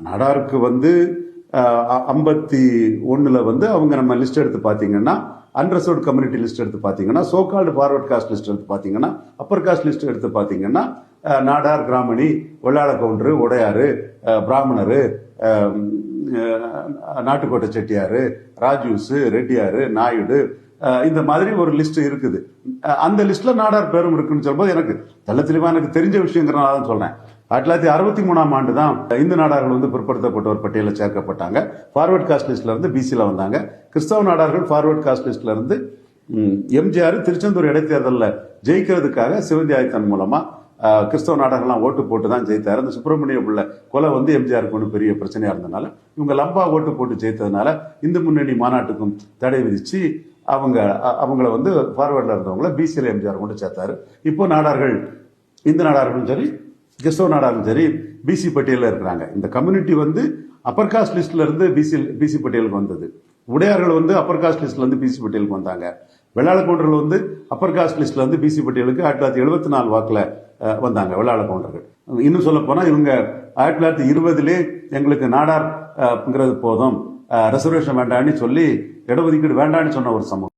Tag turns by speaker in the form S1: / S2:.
S1: நாடாருக்கு வந்து ஐம்பத்தி ஒன்றில் வந்து அவங்க நம்ம லிஸ்ட் எடுத்து பார்த்தீங்கன்னா அன்ரிசர்வ்ட் கம்யூனிட்டி லிஸ்ட் எடுத்து பார்த்தீங்கன்னா சோகால்டு ஃபார்வர்ட் காஸ்ட் லிஸ்ட் எடுத்து பார்த்தீங்கன்னா அப்பர் காஸ்ட் லிஸ்ட் எடுத்து பார்த்தீங்கன்னா நாடார் கிராமணி வெள்ளாள கவுண்டரு உடையாறு பிராமணர் பிராமணரு நாட்டுக்கோட்டை செட்டியாரு ராஜூஸ் ரெட்டியாரு நாயுடு இந்த மாதிரி ஒரு லிஸ்ட் இருக்குது. அந்த லிஸ்ட்ல நாடார் பேரும் இருக்குன்னு சொல்லும்போது எனக்கு தெள்ள தெளிவா எனக்கு தெரிஞ்ச விஷயங்கிறனால தான் சொல்றேன். ஆயிரத்தி தொள்ளாயிரத்தி அறுபத்தி மூணாம் ஆண்டு தான் இந்து நாடார்கள் வந்து பிற்படுத்தப்பட்டோர் பட்டியலில் சேர்க்கப்பட்டாங்க. ஃபார்வர்ட் காஸ்ட் லிஸ்ட்ல இருந்து பிசியில் வந்தாங்க. கிறிஸ்தவ நாடார்கள் ஃபார்வர்ட் காஸ்ட் லிஸ்ட்ல இருந்து எம்ஜிஆர் திருச்செந்தூர் இடைத்தேர்தலில் ஜெயிக்கிறதுக்காக சிவந்தி ஆயத்தன் மூலமா கிறிஸ்தவ நாடகம்லாம் ஓட்டு போட்டு தான் ஜெயித்தார். அந்த சுப்பிரமணிய பிள்ளை கொலை வந்து எம்ஜிஆருக்கு ஒன்று பெரிய பிரச்சனையாக இருந்தனால இவங்க லம்பா ஓட்டு போட்டு ஜெயித்ததுனால இந்து முன்னணி மாநாட்டுக்கும் தடை விதிச்சு அவங்க அ- அவங்கள வந்து ஃபார்வர்டில் இருந்தவங்கள பிசியில் எம்ஜிஆர் கொண்டு சேர்த்தாரு. இப்போ நாடார்கள் இந்து நாடார்களும் சரி கிறிஸ்தவ நாடார்களும் சரி பிசி பட்டியலில் இருக்கிறாங்க. இந்த கம்யூனிட்டி வந்து அப்பர் காஸ்ட் லிஸ்ட்ல இருந்து பிசி பிசி பட்டியலுக்கு வந்தது. உடையார்கள் வந்து அப்பர் காஸ்ட் லிஸ்ட்ல இருந்து பிசி பட்டியலுக்கு வந்தாங்க. வெள்ளாளகௌண்டர்கள் வந்து அப்பர் காஸ்ட் லிஸ்ட்ல இருந்து பிசி பட்டியலுக்கு ஆயிரத்தி தொள்ளாயிரத்தி எழுபத்தி நாலு வாக்கில் வந்தாங்க வெள்ளாளகௌண்டர்கள் இன்னும் சொல்ல போனா இவங்க ஆயிரத்தி தொள்ளாயிரத்தி இருபதுலேயே எங்களுக்கு நாடார்ங்கிறது போதும். ரிசர்வேஷன் வேண்டாம்னு சொல்லி இடஒதுக்கீடு வேண்டாம்னு சொன்ன ஒரு சமூகம்.